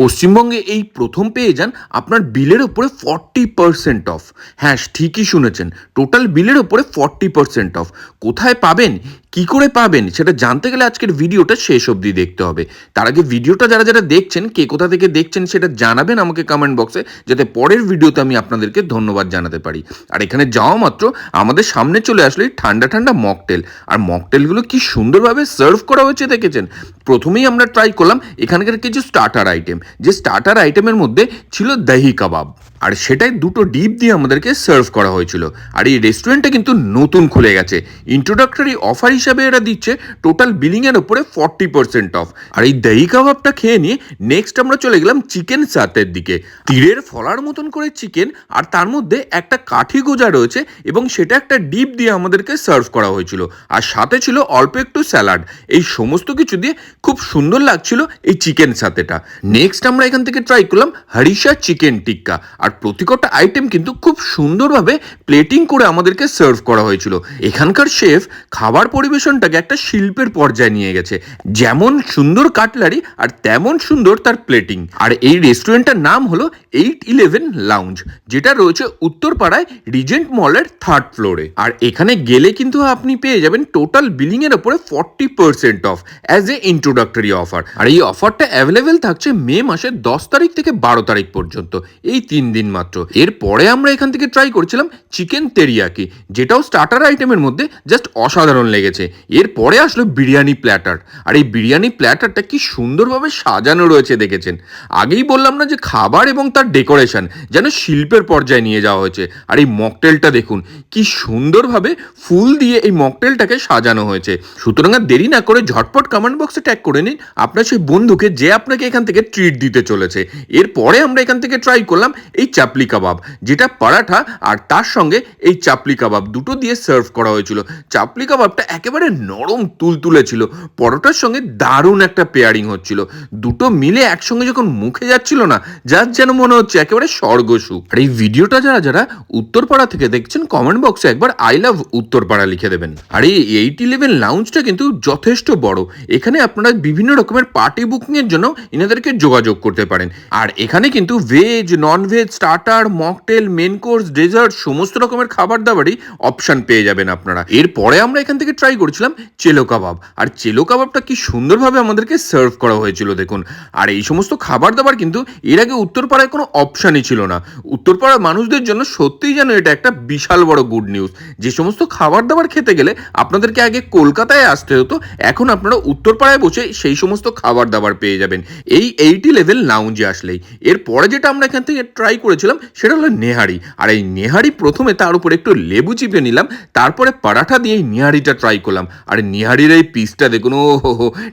পশ্চিমবঙ্গে এই প্রথম পেয়ে যান আপনার বিলের ওপরে ফর্টি পার্সেন্ট অফ হ্যাঁ ঠিকই শুনেছেন। টোটাল বিলের ওপরে ফর্টি পার্সেন্ট অফ কোথায় পাবেন? কি করে পাবেন? সেটা জানতে গেলে আজকের ভিডিওটা শেষ অবধি দেখতে হবে। তার আগে ভিডিওটা যারা যারা দেখছেন, কে কোথা থেকে দেখছেন সেটা জানাবেন আমাকে কমেন্ট বক্সে যাতে পরের ভিডিওতে আমি আপনাদেরকে ধন্যবাদ জানাতে পারি। আর এখানে যাওয়া মাত্র আমাদের সামনে চলে আসলে ঠান্ডা ঠান্ডা মকটেল আর মকটেলগুলো কি সুন্দরভাবে সার্ভ করা হয়েছে দেখেছেন? প্রথমেই আমরা ট্রাই করলাম এখানকার কিছু স্টার্টার আইটেম যে স্টার্টার আইটেমের মধ্যে ছিল দহি কাবাব আর সেটাই দুটো ডিপ দিয়ে আমাদেরকে সার্ভ করা হয়েছিল। আর এই রেস্টুরেন্টটা কিন্তু নতুন খুলে গেছে। ইন্ট্রোডাক্টরি অফার হিসাবে এরা দিচ্ছে টোটাল বিলিংয়ের উপরে ফর্টি পার্সেন্ট অফ আর এই দহি কাবাবটা খেয়ে নিয়ে নেক্সট আমরা চলে গেলাম চিকেন সাতের দিকে। তীরের ফলার মতন করে চিকেন আর তার মধ্যে একটা কাঠি গোজা রয়েছে এবং সেটা একটা ডিপ দিয়ে আমাদেরকে সার্ভ করা হয়েছিল। আর সাথে ছিল অল্প একটু স্যালাড এই সমস্ত কিছু দিয়ে খুব সুন্দর লাগছিল এই চিকেন সাতেটা নেক্সট আমরা এখান থেকে ট্রাই করলাম হরিষা চিকেন টিক্কা। আর প্রতিকটা আইটেম কিন্তু খুব সুন্দরভাবে প্লেটিং করে আমাদেরকে সার্ভ করা হয়েছিল। এখানকার শেফ খাবার পরিবেশনটাকে একটা শিল্পের পর্যায়ে নিয়ে গেছে। যেমন সুন্দর কাটলারি আর তেমন সুন্দর তার প্লেটিং। আর এই রেস্টুরেন্টটার নাম হলো এইট ইলেভেন লাউঞ্জ, যেটা রয়েছে উত্তরপাড়ায় রিজেন্ট মলের থার্ড ফ্লোরে। আর এখানে গেলে কিন্তু আপনি পেয়ে যাবেন টোটাল বিলিং এর উপরে forty percent off as a introductory offer. আর এই অফারটা অ্যাভেলেবেল থাকছে মে মাসের দশ তারিখ থেকে বারো তারিখ পর্যন্ত, এই তিন দিন মাত্র। এরপরে আমরা এখান থেকে ট্রাই করছিলাম চিকেন তেরিয়াকি, যেটাও স্টার্টার আইটেমের মধ্যে জাস্ট অসাধারণ লেগেছে। এরপরে আসলো বিরিয়ানি প্ল্যাটার। আর এই বিরিয়ানি প্ল্যাটারটা কি সুন্দরভাবে সাজানো রয়েছে দেখেছেন। আগেই বললাম না যে খাবার এবং তার ডেকোরেশন যেন শিল্পের পর্যায়ে নিয়ে যাওয়া হয়েছে। আর এই মকটেলটা দেখুন, কি সুন্দরভাবে ফুল দিয়ে এই মকটেলটাকে সাজানো হয়েছে। সুতরাং আর দেরি না করে ঝটপট কমেন্ট বক্সে ট্যাগ করে নিন। আপনার সেই বন্ধুকে যে আপনাকে এখান থেকে ট্রিট দিতে চলেছে। এরপরে আমরা এখান থেকে ট্রাই করলাম এই চাপলি কাবাব, যেটা পরাঠা আর তার সঙ্গে এই চাপলি কাবাব দুটো দিয়ে সার্ভ করা হয়েছিল। চাপলি কাবাবটা একেবারে নরম তুলতুলে ছিল। পরোটার সঙ্গে দারুণ একটা পেয়ারিং হচ্ছিল। দুটো মিলে একসঙ্গে যখন মুখে যাচ্ছিল না, যার যেন মনে হচ্ছে একেবারে স্বর্গসুখ। আর এই ভিডিওটা যারা যারা উত্তরপাড়া থেকে দেখছেন কমেন্ট বক্সে একবার আই লাভ উত্তরপাড়া লিখে দেবেন। আর এই এইট ইলেভেন লাউঞ্জটা কিন্তু যথেষ্ট বড়। এখানে আপনারা বিভিন্ন রকমের পার্টি বুকিংয়ের জন্য এনাদেরকে যোগাযোগ করতে পারেন। আর এখানে কিন্তু veg non veg starter mocktail main course dessert সমস্ত রকমের খাবার দাবারই অপশন পেয়ে যাবেন আপনারা। এরপরে আমরা এখান থেকে ট্রাই করেছিলাম চেলো কাবাব। আর চেলো কাবাবটা কি সুন্দরভাবে আমাদেরকে সার্ভ করা হয়েছিল দেখুন। আর এই সমস্ত খাবার দাবার কিন্তু এর আগে উত্তরপাড়ায় কোনো অপশানই ছিল না। উত্তরপাড়ার মানুষদের জন্য সত্যিই যেন এটা একটা বিশাল বড় গুড নিউজ যে সমস্ত খাবার দাবার খেতে গেলে আপনাদেরকে আগে কলকাতায় আসতে হতো, এখন আপনারা উত্তরপাড়ায় বসে সেই সমস্ত খাবার দাবার পেয়ে যাবেন। এই এইটি লেভেল লাউঞ্জে আসলেই। এরপরে যেটা আমরা এখান থেকে ট্রাই করেছিলাম, সেটা হলো নেহারি। আর এই নেহারি প্রথমে তার উপরে একটু লেবু চিপে নিলাম, তারপরে পরাঠা দিয়ে এই নিহারিটা ট্রাই করলাম। আর নিহারির এই পিসটা দেখুন, ও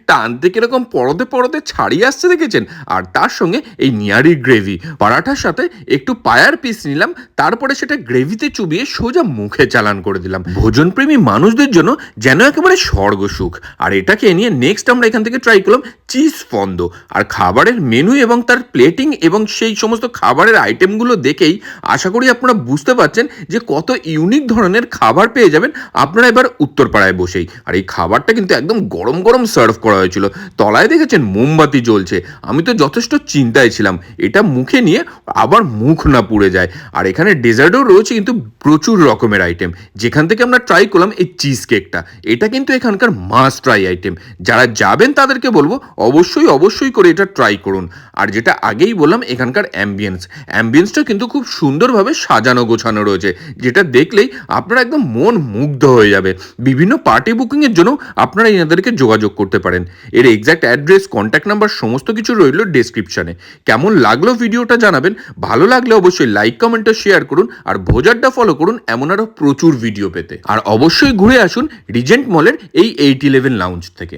টানতে কীরকম পরতে পরতে ছাড়িয়ে আসছে দেখেছেন? আর তার সঙ্গে এই নিহারির গ্রেভি। পরাঠার সাথে একটু পায়ার পিস নিলাম, তারপরে সেটা গ্রেভিতে চুবিয়ে সোজা মুখে চালান করে দিলাম। ভোজনপ্রেমী মানুষদের জন্য যেন একেবারে স্বর্গ সুখ আর এটাকে নিয়ে নেক্সট আমরা এখান থেকে ট্রাই করলাম চিজ ফন্দ। আর খাবারের মেনু এবং তার প্লেটিং এবং সেই সমস্ত খাবারের আইটেমগুলো দেখেই আশা করি আপনারা বুঝতে পারছেন যে কত ইউনিক ধরনের খাবার পেয়ে যাবেন। আপনারা এবার উত্তরপাড়ায় বসেই আর এই খাবারটা কিন্তু একদম গরম গরম সার্ভ করা হয়েছিল। তলায় দেখেছেন মোমবাতি জ্বলছে। আমি তো যথেষ্ট চিন্তায় ছিলাম। এটা মুখে নিয়ে আবার মুখ না পুড়ে যায়। আর এখানে ডেজার্টও রয়েছে কিন্তু প্রচুর রকমের আইটেম যেখান থেকে আমরা ট্রাই করলাম এই চিজ কেকটা এটা কিন্তু এখানকার মাস্ট ট্রাই আইটেম যারা যাবেন তাদেরকে বলব, অবশ্যই অবশ্যই করে এটা ট্রাই করুন। আর যেটা আগেই বললাম, এখানকার অ্যাম্বিয়েন্স অ্যাম্বিয়েন্সটা কিন্তু খুব সুন্দরভাবে সাজানো গোছানো রয়েছে। যেটা দেখলেই আপনার একদম মন মুগ্ধ হয়ে যাবে। বিভিন্ন পার্টি বুকিংয়ের জন্য আপনারা এনাদেরকে যোগাযোগ করতে পারেন। এর এক্স্যাক্ট অ্যাড্রেস কন্ট্যাক্ট নাম্বার সমস্ত কিছু রইল ডেসক্রিপশানে কেমন লাগল ভিডিওটা জানাবেন। ভালো লাগলে অবশ্যই লাইক কমেন্টটা শেয়ার করুন আর ভোজারটা ফলো করুন, এমন আরও প্রচুর ভিডিও পেতে। আর অবশ্যই ঘুরে আসুন রিজেন্ট মলের এই এইট ইলেভেন লাউঞ্জ থেকে।